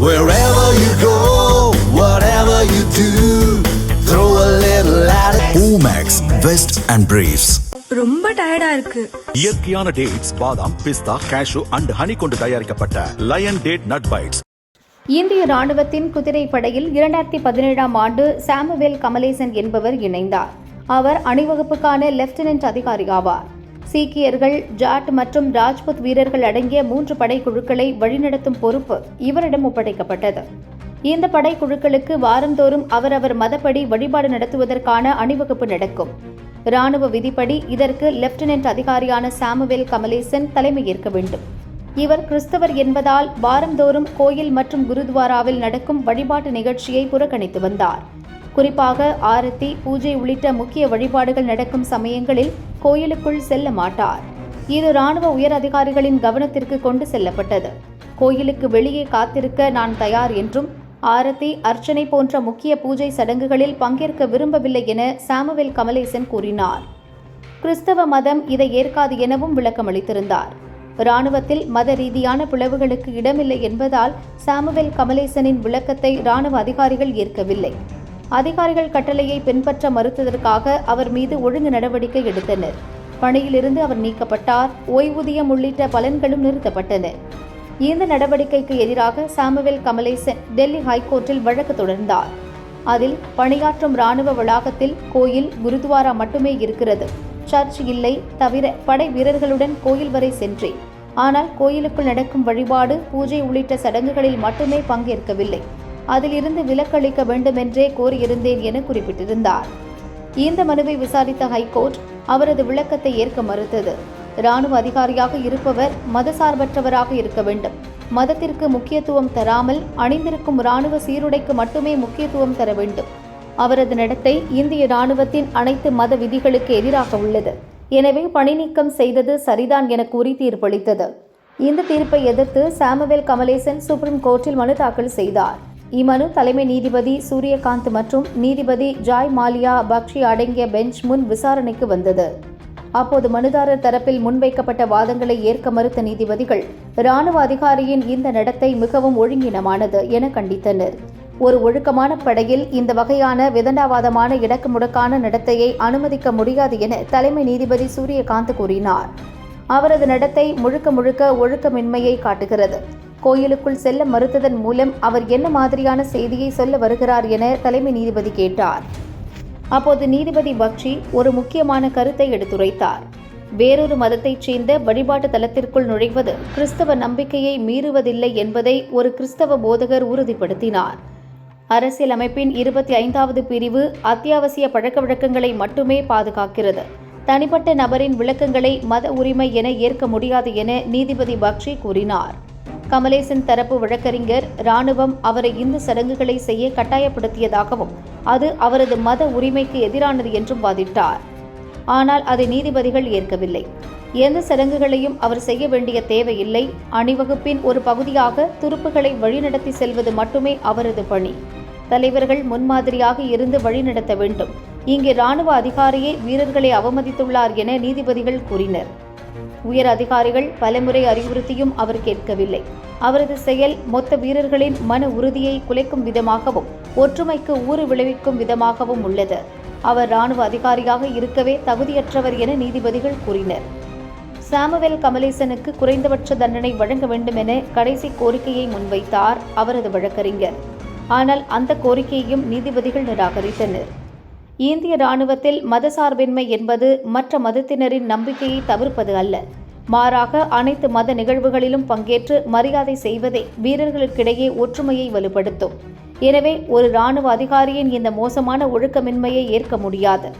Wherever you go, whatever you do, throw a little attitude. Omax, Vest and Briefs. ரொம்ப டயர்டா இருக்கு இயற்கையான dates பாதாம் பிஸ்தா கேஷு அண்ட் ஹனி கொண்டு தயாரிக்கப்பட்ட லயன் டேட் நட் பைட்ஸ் இந்திய ராணுவத்தின் குதிரை படையில் இரண்டாயிரத்தி பதினேழாம் ஆண்டு சாமுவேல் கமலேசன் என்பவர் இணைந்தார் அவர் அணிவகுப்புக்கான லெப்டினன்ட் அதிகாரி ஆவார் சீக்கியர்கள் ஜாட் மற்றும் ராஜ்புத் வீரர்கள் அடங்கிய மூன்று படைக்குழுக்களை வழிநடத்தும் பொறுப்பு இவரிடம் ஒப்படைக்கப்பட்டது. இந்த படைக்குழுக்களுக்கு வாரந்தோறும் அவரவர் மதப்படி வழிபாடு நடத்துவதற்கான அணிவகுப்பு நடக்கும். ராணுவ விதிப்படி இதற்கு லெப்டினன்ட் அதிகாரியான சாமுவேல் கமலேசன் தலைமையேற்க வேண்டும். இவர் கிறிஸ்தவர் என்பதால் வாரந்தோறும் கோயில் மற்றும் குருத்வாராவில் நடக்கும் வழிபாட்டு நிகழ்ச்சியை புறக்கணித்து வந்தார். குறிப்பாக ஆரத்தி பூஜை உள்ளிட்ட முக்கிய வழிபாடுகள் நடக்கும் சமயங்களில் கோயிலுக்குள் செல்ல மாட்டார். இது ராணுவ உயர் அதிகாரிகளின் கவனத்திற்கு கொண்டு செல்லப்பட்டது. கோயிலுக்கு வெளியே காத்திருக்க நான் தயார் என்றும் ஆரத்தி அர்ச்சனை போன்ற முக்கிய பூஜை சடங்குகளில் பங்கேற்க விரும்பவில்லை என சாமுவேல் கமலேசன் கூறினார். கிறிஸ்தவ மதம் இதை ஏற்காது எனவும் விளக்கமளித்திருந்தார். ராணுவத்தில் மத ரீதியான பிளவுகளுக்கு இடமில்லை என்பதால் சாமுவேல் கமலேசனின் விளக்கத்தை ராணுவ அதிகாரிகள் ஏற்கவில்லை. அதிகாரிகள் கட்டளையை பின்பற்ற மறுத்ததற்காக அவர் மீது ஒழுங்கு நடவடிக்கை எடுத்தனர். பணியிலிருந்து அவர் நீக்கப்பட்டார். ஓய்வூதியம் உள்ளிட்ட பலன்களும் நிறுத்தப்பட்டன. இந்த நடவடிக்கைக்கு எதிராக சாமுவேல் கமலேசன் டெல்லி ஹைகோர்ட்டில் வழக்கு தொடர்ந்தார். அதில் பணியாற்றும் ராணுவ வளாகத்தில் கோயில் குருத்வாரா மட்டுமே இருக்கிறது. சர்ச் இல்லை தவிர படை வீரர்களுடன் கோயில் வரை சென்றேன். ஆனால் கோயிலுக்குள் நடக்கும் வழிபாடு பூஜை உள்ளிட்ட சடங்குகளில் மட்டுமே பங்கேற்கவில்லை. அதிலிருந்து விலக்களிக்க வேண்டுமென்றே கோரியிருந்தேன் என குறிப்பிட்டிருந்தார். இந்த மனுவை விசாரித்த ஹைகோர்ட் அவரது விளக்கத்தை ஏற்க மறுத்தது. ராணுவ அதிகாரியாக இருப்பவர் மதசார்பற்றவராக இருக்க வேண்டும். மதத்திற்கு முக்கியத்துவம் தராமல் அணிந்திருக்கும் ராணுவ சீருடைக்கு மட்டுமே முக்கியத்துவம் தர வேண்டும். அவரது நடத்தை இந்திய ராணுவத்தின் அனைத்து மத விதிகளுக்கு எதிராக உள்ளது. எனவே பணி நீக்கம் செய்தது சரிதான் என கூறி தீர்ப்பளித்தது. இந்த தீர்ப்பை எதிர்த்து சாமுவேல் கமலேசன் சுப்ரீம் கோர்ட்டில் மனு தாக்கல் செய்தார். இம்மனு தலைமை நீதிபதி சூரியகாந்த் மற்றும் நீதிபதி ஜாய் மாலியா பக்ஷி அடங்கிய பெஞ்ச் முன் விசாரணைக்கு வந்தது. அப்போது மனுதாரர் தரப்பில் முன்வைக்கப்பட்ட வாதங்களை ஏற்க மறுத்த நீதிபதிகள் ராணுவ அதிகாரியின் இந்த நடத்தை மிகவும் ஒழுங்கினமானது என கண்டித்தனர். ஒரு ஒழுக்கமான படையில் இந்த வகையான விதண்டாவாதமான இடக்கு முடக்கான நடத்தையை அனுமதிக்க முடியாது என தலைமை நீதிபதி சூரியகாந்த் கூறினார். அவரது நடத்தை முழுக்க முழுக்க ஒழுக்கமின்மையை காட்டுகிறது. கோயிலுக்குள் செல்ல மறுத்ததன் மூலம் அவர் என்ன மாதிரியான செய்தியை சொல்ல வருகிறார் என தலைமை நீதிபதி கேட்டார். அப்போது நீதிபதி பக்ஷி ஒரு முக்கியமான கருத்தை எடுத்துரைத்தார். வேறொரு மதத்தைச் சேர்ந்த வழிபாட்டு தலத்திற்குள் நுழைவது கிறிஸ்தவ நம்பிக்கையை மீறுவதில்லை என்பதை ஒரு கிறிஸ்தவ போதகர் உறுதிப்படுத்தினார். அரசியலமைப்பின் இருபத்தி ஐந்தாவது பிரிவு அத்தியாவசிய பழக்க வழக்கங்களை மட்டுமே பாதுகாக்கிறது. தனிப்பட்ட நபரின் விளக்கங்களை மத உரிமை என ஏற்க முடியாது என நீதிபதி பக்ஷி கூறினார். கமலேசன் தரப்பு வழக்கறிஞர் ராணுவம் அவரை இந்து சடங்குகளை செய்ய கட்டாயப்படுத்தியதாகவும் அது அவரது மத உரிமைக்கு எதிரானது என்றும் வாதிட்டார். ஆனால் அதை நீதிபதிகள் ஏற்கவில்லை. எந்த சடங்குகளையும் அவர் செய்ய வேண்டிய தேவையில்லை. அணிவகுப்பின் ஒரு பகுதியாக துருப்புகளை வழிநடத்தி செல்வது மட்டுமே அவரது பணி. தலைவர்கள் முன்மாதிரியாக இருந்து வழிநடத்த வேண்டும். இங்கே ராணுவ அதிகாரியே வீரர்களை அவமதித்துள்ளார் என நீதிபதிகள் கூறினர். உயர் அதிகாரிகள் பலமுறை அறிவுறுத்தியும் அவர் கேட்கவில்லை. அவரது செயல் மொத்த வீரர்களின் மன உறுதியை குலைக்கும் விதமாகவும் ஒற்றுமைக்கு ஊறு விளைவிக்கும் விதமாகவும் உள்ளது. அவர் ராணுவ அதிகாரியாக இருக்கவே தகுதியற்றவர் என நீதிபதிகள் கூறினர். சாமுவேல் கமலேசனுக்கு குறைந்தபட்ச தண்டனை வழங்க வேண்டும் என கடைசி கோரிக்கையை முன்வைத்தார் அவரது வழக்கறிஞர். ஆனால் அந்த கோரிக்கையையும் நீதிபதிகள் நிராகரித்தனர். இந்திய ராணுவத்தில் மதசார்பின்மை என்பது மற்ற மதத்தினரின் நம்பிக்கையை தவிர்ப்பது அல்ல. மாறாக அனைத்து மத நிகழ்வுகளிலும் பங்கேற்று மரியாதை செய்வதே வீரர்களுக்கிடையே ஒற்றுமையை வலுப்படுத்தும். எனவே ஒரு ராணுவ அதிகாரியின் இந்த மோசமான ஒழுக்கமின்மையை ஏற்க முடியாது.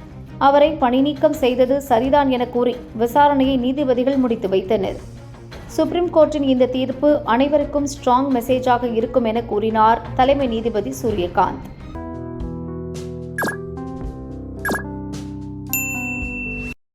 அவரை பணிநீக்கம் செய்தது சரிதான் என கூறி விசாரணையை நீதிபதிகள் முடித்து வைத்தனர். சுப்ரீம் கோர்ட்டின் இந்த தீர்ப்பு அனைவருக்கும் ஸ்ட்ராங் மெசேஜாக இருக்கும் என கூறினார் தலைமை நீதிபதி சூரியகாந்த்.